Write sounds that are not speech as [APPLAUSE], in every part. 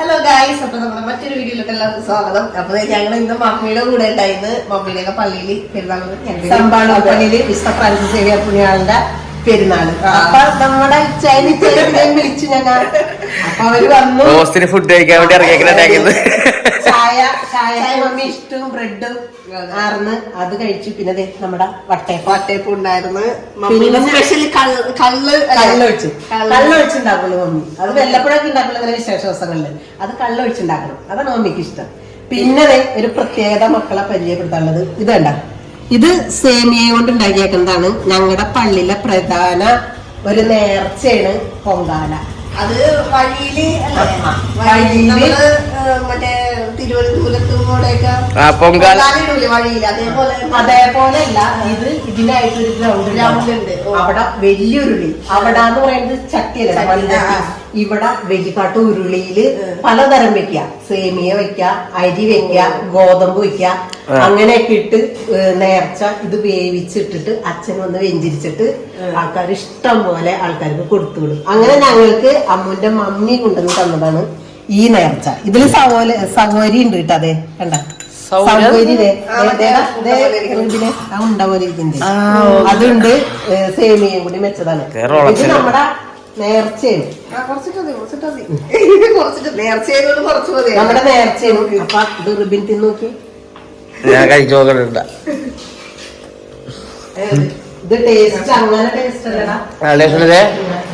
Hello guys അപ്പൊ നമ്മുടെ മറ്റൊരു വീഡിയോയിലേക്ക് എല്ലാവർക്കും സ്വാഗതം. അപ്പൊ ഞങ്ങൾ ഇന്ന് മമ്മിയുടെ കൂടെ ഉണ്ടായിരുന്നു. മമ്മിയുടെ ഒക്കെ പള്ളിയിൽ പെരുന്നാൾ പള്ളിയിൽ വിശുദ്ധ ഫ്രാൻസിസ് സേവിയർ പുണ്യാളുടെ പെരുന്നാൾ. അപ്പൊ നമ്മുടെ ചൈനീസ് വിളിച്ചു ഞങ്ങൾ. അപ്പൊ അവർ വന്നു. റോസ്റ്റിന് ഫുഡ് കഴിക്കാൻ വേണ്ടി ഇറങ്ങിയേക്കുന്നത് ചായ ചായ മമ്മി ഇഷ്ടവും ബ്രെഡും ആർന്ന് അത് കഴിച്ചു. പിന്നെ ദേ നമ്മുടെ വട്ടയപ്പം. പാട്ടേപ്പ് ഉണ്ടായിരുന്നു. മമ്മിയുടെ പിന്നെ- സ്പെഷ്യൽ കള്ള് കള്ള് വെച്ച് കള്ള്. വെച്ചുണ്ടാക്കുള്ളൂ മമ്മി. അത് വല്ലപ്പോഴൊക്കെ ഉണ്ടാക്കുള്ളൂ ഇങ്ങനെ വിശേഷ ദിവസങ്ങളിൽ അത് കള്ള് വെച്ചുണ്ടാക്കണം അതാണ് മമ്മിക്ക് ഇഷ്ടം. പിന്നെ ദേ ഒരു പ്രത്യേകത മക്കളെ പരിചയപ്പെടുത്താനുള്ളത് ഇത് വേണ്ട ഇത് സേമിയ കൊണ്ട് ഉണ്ടാക്കിയേക്കുന്നതാണ് ഞങ്ങളുടെ പള്ളിയിലെ പ്രധാന ഒരു നേർച്ചയാണ് പൊങ്കാല. അത് വഴിയിൽ വഴിയിൽ മറ്റേ തിരുവനന്തപുരത്തും കൂടെയൊക്കെ ആ പൊങ്കാല അതേപോലെ അതേപോലെയല്ല ഇത് ഇതിനായിട്ടൊരു ഗ്രൗണ്ട് ഗ്രൗണ്ട് ഉണ്ട്. അവിടെ വലിയൊരു ഉരുളി അവിടെ എന്ന് പറയുന്നത് ചട്ടിയല്ല. ഇവിടെ വെജിക്കാട്ട് ഉരുളിയിൽ പലതരം വെക്ക സേമിയ വെക്ക അരി വെക്ക ഗോതമ്പ് വെക്ക. അങ്ങനെയൊക്കെ ഇട്ട് നേർച്ച ഇത് വേവിച്ചിട്ടിട്ട് അച്ഛൻ വന്ന് വെഞ്ചിരിച്ചിട്ട് ആൾക്കാർ ഇഷ്ടം പോലെ ആൾക്കാർക്ക് കൊടുത്തു വിടും. അങ്ങനെ ഞങ്ങൾക്ക് അമ്മുന്റെ മമ്മി കൊണ്ടുവന്ന് തന്നതാണ്. ഈ നേർച്ച. ഇതിൽ സവോല സവോരി ഉണ്ട് കേട്ടോ അതെ. കണ്ട. അതുണ്ട് സേമിയും കൂടി മെച്ചതാണ്. ഇത് നമ്മുടെ നേർച്ചയും നമ്മുടെ നേർച്ചയും അപ്പൊ ഇത് റിബിൻ തിന്ന് നോക്കി. ഞാൻ കഴിച്ചു നോക്കണ്ട ഇത് ടേസ്റ്റ് അങ്ങനെ ടേസ്റ്റ് അല്ലടാ.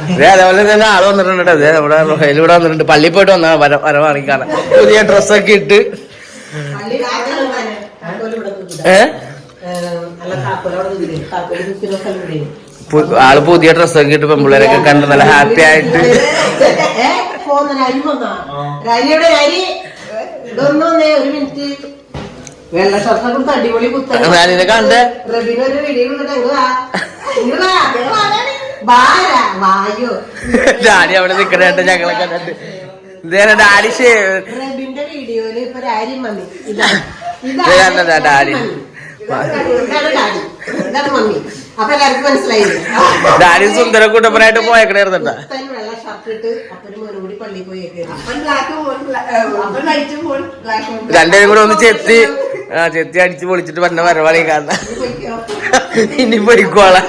അതേ അതേപോലെ തന്നെ ആൾ വന്നിട്ടുണ്ട് അതെ നമ്മുടെ റൊഹേൽ ഇവിടെ വന്നിട്ടുണ്ട്. പള്ളിയിൽ പോയിട്ട് വന്നാ വര വരവാണി കാണാൻ. പുതിയ ഡ്രസ്സൊക്കെ ഇട്ട്. ഇവിടെ. ഏ? ആൾ പുതിയ ഡ്രസ്സൊക്കെ ഇട്ട് പെമ്പിള്ളേരൊക്കെ കണ്ട് നല്ല ഹാപ്പി ആയിട്ട്. ഞാനിത് കണ്ട്? ഡാഡി അവിടെ നിക്കണേട്ട് ഞങ്ങളെ കണ്ടിട്ട്. ഇതേ ഡാഡി വീഡിയോയിൽ ഇപ്പൊ രാരി മമ്മി. ഇതാ. ഡാഡി. ഇതാണ് ഡാഡി അപ്പൊ എല്ലാവർക്കും മനസ്സിലായില്ലേ? ഡാഡി സുന്ദര കൂട്ടപ്പനായിട്ട് പോയേക്കണേർന്നട്ടാ രണ്ടേരും കൂടി രണ്ടുപേരും ഒന്ന് ചെത്തി. ആ ചെത്തി അടിച്ച് പൊളിച്ചിട്ട് പറഞ്ഞ വരവാളി കാണാൻ ഇനി പൊയ്ക്കോളാം.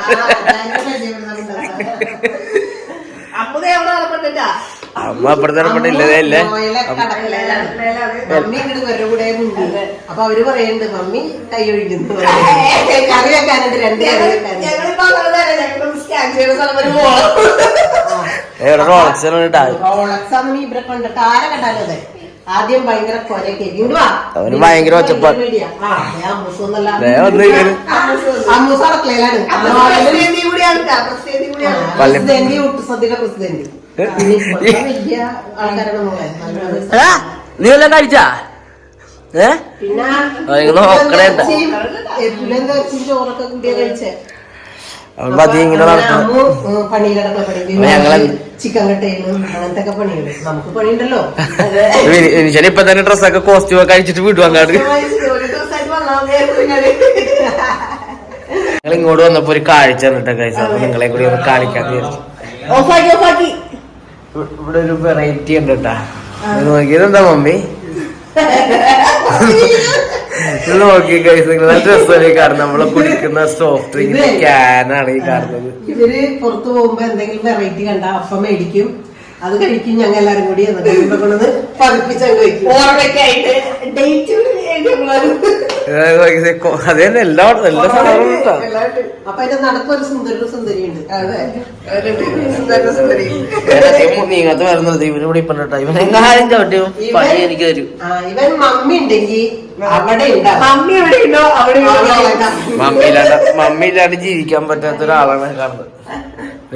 അമ്മ അപ്പുറത്തെ അല്ലേ മമ്മി ഇങ്ങോട്ട് അപ്പൊ അവർ പറയുന്നുണ്ട് മമ്മി കൈ ഒഴിക്കുന്നു. കറി വെക്കാനുണ്ട് രണ്ട് കറി വെക്കാനുണ്ട്. ഇവരെ കണ്ടിട്ട് ആരെ കണ്ടാലും അതെ. ആദ്യം ഭയങ്കര അവന് ഭയങ്കര ഒച്ചപ്പാട്. പ്രസിഡന്റ്. എടാ, നീ വല്ലതും കഴിച്ചാ? ഏ? നോക്കണേ ഇങ്ങനെ എനിച്ചാൽ ഇപ്പൊ തന്നെ ഡ്രസ്സൊക്കെ കോസ്റ്റ്യൂം ഒക്കെ അഴിച്ചിട്ട് വിടും അങ്ങോട്ട് നിങ്ങൾ ഇങ്ങോട്ട് വന്നപ്പോ ഒരു കാഴ്ച കഴിച്ചു അപ്പൊ നിങ്ങളെ കൂടി ഒന്ന് കാണിക്കാൻ ഇവിടെ ഒരു വെറൈറ്റി ഉണ്ട് കേട്ടാ നോക്കിയതെന്താ മമ്മി? നോക്കി കഴിച്ചു നിങ്ങൾ ഡ്രസ്സല്ലേ കാരണം നമ്മൾ കുടിക്കുന്ന സോഫ്റ്റ് ഡ്രിങ്ക് ക്യാനാണ് ഈ കാണുന്നത്. ഇവർ പുറത്തു പോകുമ്പോ എന്തെങ്കിലും വെറൈറ്റി കണ്ട അപ്പം മേടിക്കും. അത് കഴിക്കും ഞങ്ങൾ എല്ലാരും കൂടി പതിപ്പിച്ചു ഡേറ്റ് അത് തന്നെ എല്ലാ എല്ലാ സാധനവും ഉണ്ടോ? അപ്പൊ അതിന്റെ നടക്കൊരു സുന്ദരിയുണ്ട്. സുന്ദര സുന്ദരി നീങ്ങത്ത് വരുന്നത്? ഇവനിവിടെ ഇപ്പൊ എങ്ങാനും ചവിട്ടിയും പണി എനിക്ക് തരും. ഇവൻ മമ്മി ഉണ്ടെങ്കിൽ അവിടെ മമ്മി എവിടെ ഉണ്ടോ? അവിടെ. മമ്മി ഇല്ലാണ്ട് മമ്മി ഇല്ലാണ്ട് ജീവിക്കാൻ പറ്റാത്ത ഒരാളാണ് കാണുന്നത്.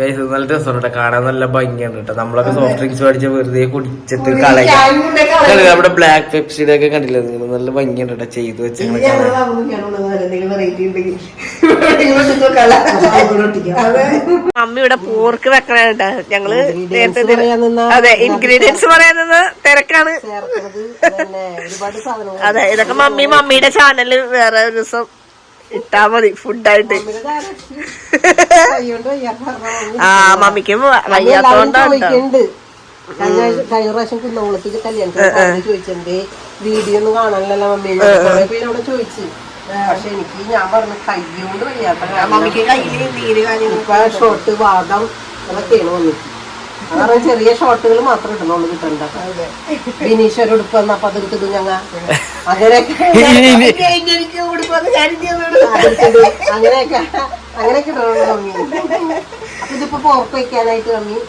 ഇത് നല്ല രസമുണ്ട് കാണാൻ നല്ല ഭംഗിയാണ് കേട്ടോ നമ്മളൊക്കെ സോഫ്റ്റ് ഡ്രിങ്ക്സ് മേടിച്ച് വെറുതെ കുടിച്ചിട്ട് കളയാം. നമ്മുടെ ബ്ലാക്ക് പെപ്സിയുടെ ഒക്കെ കണ്ടില്ലേ നിങ്ങൾ? നല്ല ഭംഗിയാണ് കേട്ടോ ചെയ്ത് വെച്ച് എന്തെങ്കിലും ഇവിടെ പോർക്ക് വെക്കണേട്ടാ ഞങ്ങൾ Ingredients നേരത്തെ അതെ ഇൻഗ്രീഡിയൻസ് പറയാൻ നിന്ന് തിരക്കാണ്. അതെ ഇതൊക്കെ മമ്മി മമ്മിയുടെ ചാനലിൽ വേറെ ഒരു ദിവസം ഇട്ടാ മതി ഫുഡായിട്ട്. ആ മമ്മിക്ക് വയ്യാത്തോണ്ടാണ് കഴിഞ്ഞ പ്രാവശ്യം കുന്നംകുളത്തേക്ക് കല്യാണത്തിന് ചോദിച്ചിട്ടുണ്ട് വീഡിയോ ഒന്നും കാണാനില്ലല്ലോ മമ്മി? പേര് അവിടെ ചോദിച്ചു. പക്ഷെ എനിക്ക് ഞാൻ പറഞ്ഞ കൊണ്ട് വയ്യാത്ത ഷോർട്ട് വാദം അതൊക്കെയാണ് വന്നിട്ട്. അതാണ് ചെറിയ ഷോട്ടുകൾ മാത്രമേ ഇടുന്നുള്ളൂ കിട്ടണ്ട. ബിനീശ്വര ഉടുപ്പ് വന്നപ്പോ അതെടുത്തിട്ടു ഞങ്ങ അങ്ങനെയൊക്കെ [LAUGHS] [LAUGHS] എനിക്ക് കൊടുക്കുന്നത് ഞാൻ അതെടുത്തിട്ടു. അങ്ങനെയൊക്കെ അങ്ങനെയൊക്കെ ഇടണുള്ളൂ മമ്മി. അപ്പൊ ഇതിപ്പോ പോർക്ക് വെക്കാനായിട്ട് മമ്മി.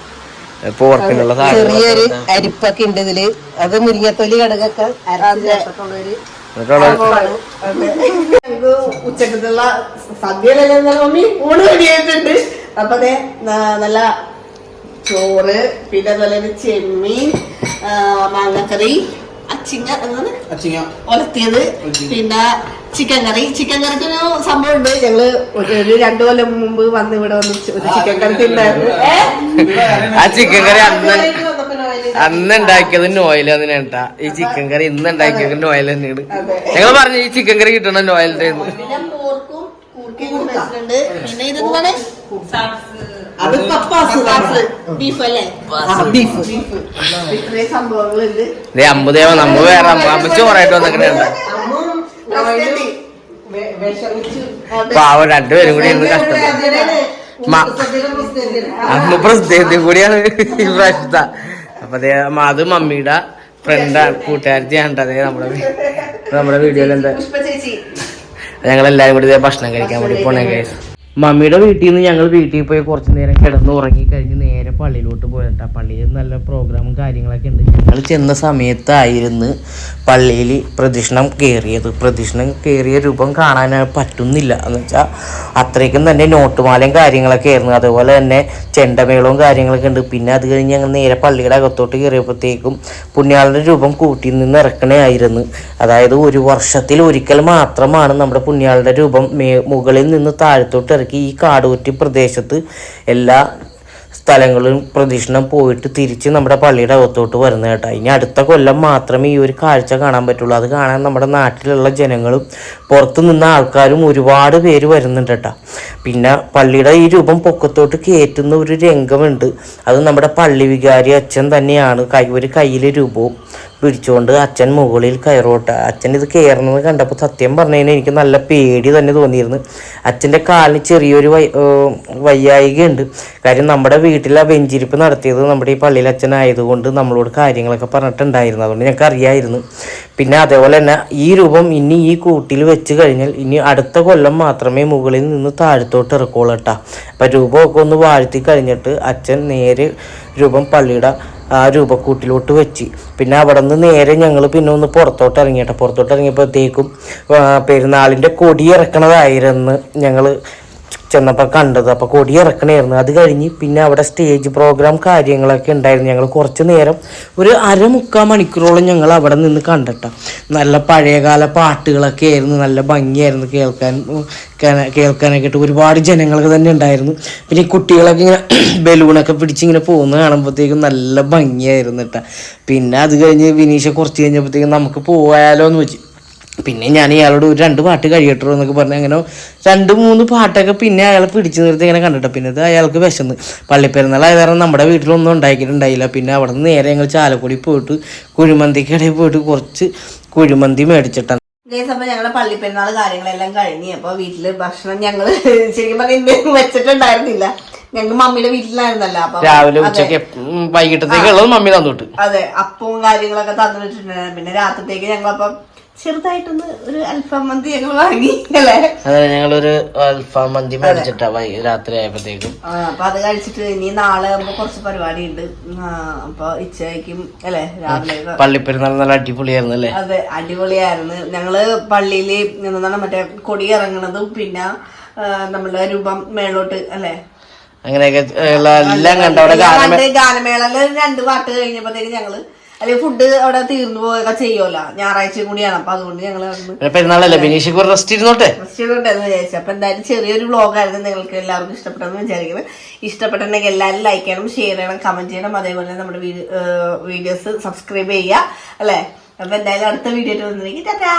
ചെറിയൊരു അരിപ്പൊക്കെ ഉണ്ട് ഇതിൽ. അത് മുരിങ്ങത്തൊലി കടകൊക്കെ ഉച്ചക്കത്തുള്ള സദ്യയിലല്ലേ മമ്മി? ഊണ് റെഡിയായിട്ടുണ്ട് അപ്പൊ അതെ നല്ല ചോറ് പിന്നെ അതുപോലെ തന്നെ ചെമ്മീൻ മാങ്ങക്കറി അച്ചിങ്ങ എന്താണ്? ഒലത്തിയത്. പിന്നെ ചിക്കൻ കറി. ചിക്കൻ കറിക്ക് ഒരു സംഭവം ഉണ്ട് ഞങ്ങൾ ഒരു രണ്ടു കൊല്ലം മുമ്പ് വന്ന് ഇവിടെ വന്ന് ഒരു ചിക്കൻ കറി തിന്നായിരുന്നു? ആ ചിക്കൻ കറി അന്ന് അന്ന് ഉണ്ടാക്കിയത് നോയിൽ അതിനേട്ടാ ഈ ചിക്കൻ കറി ഇന്ന് ഉണ്ടാക്കിയത് നോയൽ തന്നെയാണ്. ഞങ്ങൾ പറഞ്ഞു ഈ ചിക്കൻ കറി കിട്ടണ നോയലിന്റെ വെച്ചിട്ടുണ്ട് പിന്നെ ഇതെന്താണ് അത് പപ്പാസ് ബീഫ് അല്ലേ? ബീഫ്. ബീഫ്. ഇത്രയും സംഭവങ്ങളുണ്ട്. ദേ അമ്പതേവ നമ്മ വേറെ അമ്മ ചോറായിട്ട് വന്നിട്ടുണ്ട് പാവം രണ്ടുപേരും കൂടി ഇരുന്ന് കഷ്ടപ്പെട്ടു അമ്മ പ്രസിദ്ധി കൂടിയാണ് ഈ പ്രാവശ്യത്തെ. അപ്പൊ അതേ അത് മമ്മിയുടെ ഫ്രണ്ടാണ് കൂട്ടുകാരത്തിയാണ് അതേ നമ്മുടെ നമ്മുടെ വീഡിയോയിൽ എന്താ എല്ലാരും കൂടി ഭക്ഷണം കഴിക്കാൻ വേണ്ടി പോണേ guys. മമ്മിയുടെ വീട്ടിൽ നിന്ന് ഞങ്ങൾ വീട്ടിൽ പോയി കുറച്ച് നേരം കിടന്ന് ഉറങ്ങി കഴിഞ്ഞ് നേരെ പള്ളിയിലോട്ട് പോയിട്ടാ പള്ളിയിൽ നല്ല പ്രോഗ്രാമും കാര്യങ്ങളൊക്കെ ഉണ്ട്. ഞങ്ങൾ ചെന്ന സമയത്തായിരുന്നു പള്ളിയിൽ പ്രദക്ഷിണം കയറിയത്. പ്രദക്ഷിണം കയറിയ രൂപം കാണാൻ പറ്റുന്നില്ല. എന്ന് വെച്ചാൽ അത്രയ്ക്കും തന്നെ നോട്ടുമാലയും കാര്യങ്ങളൊക്കെ ആയിരുന്നു. അതുപോലെ തന്നെ ചെണ്ടമേളവും കാര്യങ്ങളൊക്കെ ഉണ്ട്. പിന്നെ അത് കഴിഞ്ഞ് ഞങ്ങൾ നേരെ പള്ളിയുടെ അകത്തോട്ട് കയറിയപ്പോഴത്തേക്കും പുണ്യാളുടെ രൂപം കൂട്ടി നിന്ന് ഇറക്കണേയായിരുന്നു. അതായത് ഒരു വർഷത്തിൽ ഒരിക്കൽ മാത്രമാണ് നമ്മുടെ പുണ്യാളുടെ രൂപം മുകളിൽ നിന്ന് താഴത്തോട്ട് ഇറക്കി ഈ കാടുകുറ്റി പ്രദേശത്ത് എല്ലാ സ്ഥലങ്ങളും പ്രദക്ഷിണം പോയിട്ട് തിരിച്ച് നമ്മുടെ പള്ളിയുടെ അകത്തോട്ട് വരുന്നത് കേട്ടോ. ഇനി അടുത്ത കൊല്ലം മാത്രമേ ഈ ഒരു കാഴ്ച കാണാൻ പറ്റുള്ളൂ. അത് കാണാൻ നമ്മുടെ നാട്ടിലുള്ള ജനങ്ങളും പുറത്തു നിന്ന ആൾക്കാരും ഒരുപാട് പേര് വരുന്നുണ്ട് കേട്ടോ. പിന്നെ പള്ളിയുടെ ഈ രൂപം പൊക്കത്തോട്ട് കയറ്റുന്ന ഒരു രംഗമുണ്ട്. അത് നമ്മുടെ പള്ളി വികാരി അച്ഛൻ തന്നെയാണ് കൈ ഒരു കയ്യിലെ രൂപവും പിടിച്ചുകൊണ്ട് അച്ഛൻ മുകളിൽ കയറോട്ട. അച്ഛൻ ഇത് കയറുന്നത് കണ്ടപ്പോൾ സത്യം പറഞ്ഞു കഴിഞ്ഞാൽ എനിക്ക് നല്ല പേടി തന്നെ തോന്നിയിരുന്നു. അച്ഛന്റെ കാലിന് ചെറിയൊരു വൈ വയ്യായികയുണ്ട്. കാര്യം നമ്മുടെ വീട്ടിലെ വെഞ്ചിരിപ്പ് നടത്തിയത് നമ്മുടെ ഈ പള്ളിയിൽ അച്ഛനായതുകൊണ്ട് നമ്മളോട് കാര്യങ്ങളൊക്കെ പറഞ്ഞിട്ടുണ്ടായിരുന്നു. അതുകൊണ്ട് ഞങ്ങൾക്ക് അറിയായിരുന്നു. പിന്നെ അതേപോലെ തന്നെ ഈ രൂപം ഇനി ഈ കൂട്ടിൽ വെച്ച് കഴിഞ്ഞാൽ ഇനി അടുത്ത കൊല്ലം മാത്രമേ മുകളിൽ നിന്ന് താഴത്തോട്ട് ഇറക്കുള്ളൂ കേട്ടോ. അപ്പം രൂപമൊക്കെ ഒന്ന് വാഴ്ത്തി കഴിഞ്ഞിട്ട് അച്ഛൻ നേരെ രൂപം പള്ളിയുടെ ആ രൂപക്കൂട്ടിലോട്ട് വെച്ച്. പിന്നെ അവിടെ നിന്ന് നേരെ ഞങ്ങൾ പിന്നെ ഒന്ന് പുറത്തോട്ട് ഇറങ്ങിയിട്ട് പുറത്തോട്ട് ഇറങ്ങിയപ്പോഴത്തേക്കും പെരുന്നാളിന്റെ കൊടി ഇറക്കണതായിരുന്നു ഞങ്ങൾ ചെന്നപ്പോൾ കണ്ടത്. അപ്പോൾ കൊടി ഇറക്കണമായിരുന്നു അത് കഴിഞ്ഞ് പിന്നെ അവിടെ സ്റ്റേജ് പ്രോഗ്രാം കാര്യങ്ങളൊക്കെ ഉണ്ടായിരുന്നു. ഞങ്ങൾ കുറച്ച് നേരം ഒരു അരമുക്കാൽ മണിക്കൂറോളം ഞങ്ങൾ അവിടെ നിന്ന് കണ്ടിട്ട. നല്ല പഴയകാല പാട്ടുകളൊക്കെ ആയിരുന്നു. നല്ല ഭംഗിയായിരുന്നു കേൾക്കാൻ കേൾക്കാനൊക്കെ ആയിട്ട്. ഒരുപാട് ജനങ്ങളൊക്കെ തന്നെ ഉണ്ടായിരുന്നു. പിന്നെ കുട്ടികളൊക്കെ ഇങ്ങനെ [CLEARS THROAT] ബലൂണൊക്കെ പിടിച്ചിങ്ങനെ പോകുന്നത് കാണുമ്പോഴത്തേക്കും നല്ല ഭംഗിയായിരുന്നു കേട്ടോ. പിന്നെ അത് കഴിഞ്ഞ് വിനീഷ കുറച്ച് കഴിഞ്ഞപ്പോഴത്തേക്കും നമുക്ക് പോയാലോ എന്ന് വെച്ച്. പിന്നെ ഞാൻ ഇയാളോട് ഒരു രണ്ട് പാട്ട് കഴിയട്ടോ എന്നൊക്കെ പറഞ്ഞ് അങ്ങനെ രണ്ട് മൂന്ന് പാട്ടൊക്കെ പിന്നെ അയാളെ പിടിച്ചു നിർത്തി ഇങ്ങനെ കണ്ടിട്ടോ. പിന്നെ ഇത് അയാൾക്ക് വിശന്ന്. പള്ളിപ്പെരുന്നാൾ കാരണം നമ്മുടെ വീട്ടിലൊന്നും ഉണ്ടാക്കിയിട്ടുണ്ടായില്ല. പിന്നെ അവിടെ നിന്ന് നേരെ ഞങ്ങൾ ചാലക്കുടി പോയിട്ട് കുഴിമന്തിക്കിടയിൽ പോയിട്ട് കുറച്ച് കുഴിമന്തി മേടിച്ചിട്ടാണ്. അതേസമയം ഞങ്ങളുടെ പള്ളിപ്പെരുന്നാൾ കാര്യങ്ങളെല്ലാം കഴിഞ്ഞ്. അപ്പൊ വീട്ടിൽ ഭക്ഷണം ഞങ്ങൾ ശരിക്കും പറഞ്ഞാൽ വെച്ചിട്ടുണ്ടായിരുന്നില്ല. ഞങ്ങൾ മമ്മിയുടെ വീട്ടിലായിരുന്നല്ലോ. അപ്പൊ രാവിലെ ഉച്ചയ്ക്ക് വൈകിട്ടത്തേക്കുള്ളത് മമ്മി തന്നിട്ട്. അതെ അപ്പവും കാര്യങ്ങളൊക്കെ തന്നിട്ടുണ്ടായിരുന്നു പിന്നെ രാത്രിത്തേക്ക് ഞങ്ങളപ്പം ചെറുതായിട്ടൊന്ന് ഒരു അൽഫാം മന്തി ഞങ്ങൾ വാങ്ങി അല്ലേ? അതെ ഞങ്ങളൊരു അൽഫാം മന്തി മേടിച്ചിട്ടാ വൈ രാത്രി ആയപ്പോഴത്തേക്കും. അപ്പൊ അത് കഴിച്ചിട്ട് ഇനി നാളെ ആകുമ്പോ കുറച്ച് പരിപാടി ഉണ്ട് അപ്പൊ ഇച്ചയ്ക്കും അല്ലെ രാവിലെ പള്ളിപ്പെരുന്നാൾ നല്ല അടിപൊളിയായിരുന്നു അല്ലേ? അതെ അടിപൊളിയായിരുന്നു. ഞങ്ങൾ പള്ളിയിൽ എന്താണ് മറ്റേ കൊടി ഇറങ്ങണതും പിന്നെ നമ്മളെ രൂപം മേളോട്ട് അല്ലെ? അങ്ങനെയൊക്കെ എല്ലാം കണ്ടവിടെ ഗാനം ഗാനമേളയിൽ രണ്ട് പാട്ട് കഴിഞ്ഞപ്പോഴത്തേക്ക് ഞങ്ങൾ അല്ലെങ്കിൽ ഫുഡ് അവിടെ തീർന്നു പോവുകയൊക്കെ ചെയ്യുമല്ലോ. ഞായറാഴ്ചയും കൂടിയാണ്. അപ്പൊ അതുകൊണ്ട് ഞങ്ങൾ പെരുന്നാളല്ലേ? ബിനീഷ് റെസ്റ്റ് ഇരുന്നോട്ടെ? എന്ന് വിചാരിച്ചു. അപ്പൊ എന്തായാലും ചെറിയൊരു വ്ളോഗായിരുന്നു നിങ്ങൾക്ക് എല്ലാവർക്കും ഇഷ്ടപ്പെട്ടെന്ന് വിചാരിക്കുന്നത് ഇഷ്ടപ്പെട്ടിട്ടുണ്ടെങ്കിൽ എല്ലാവരും ലൈക്ക് ചെയ്യണം ഷെയർ ചെയ്യണം കമന്റ് ചെയ്യണം. അതേപോലെ നമ്മുടെ വീഡിയോസ് സബ്സ്ക്രൈബ് ചെയ്യുക. അല്ലേ? അപ്പൊ എന്തായാലും അടുത്ത വീഡിയോ വന്നിരിക്കും. ടാറ്റാ!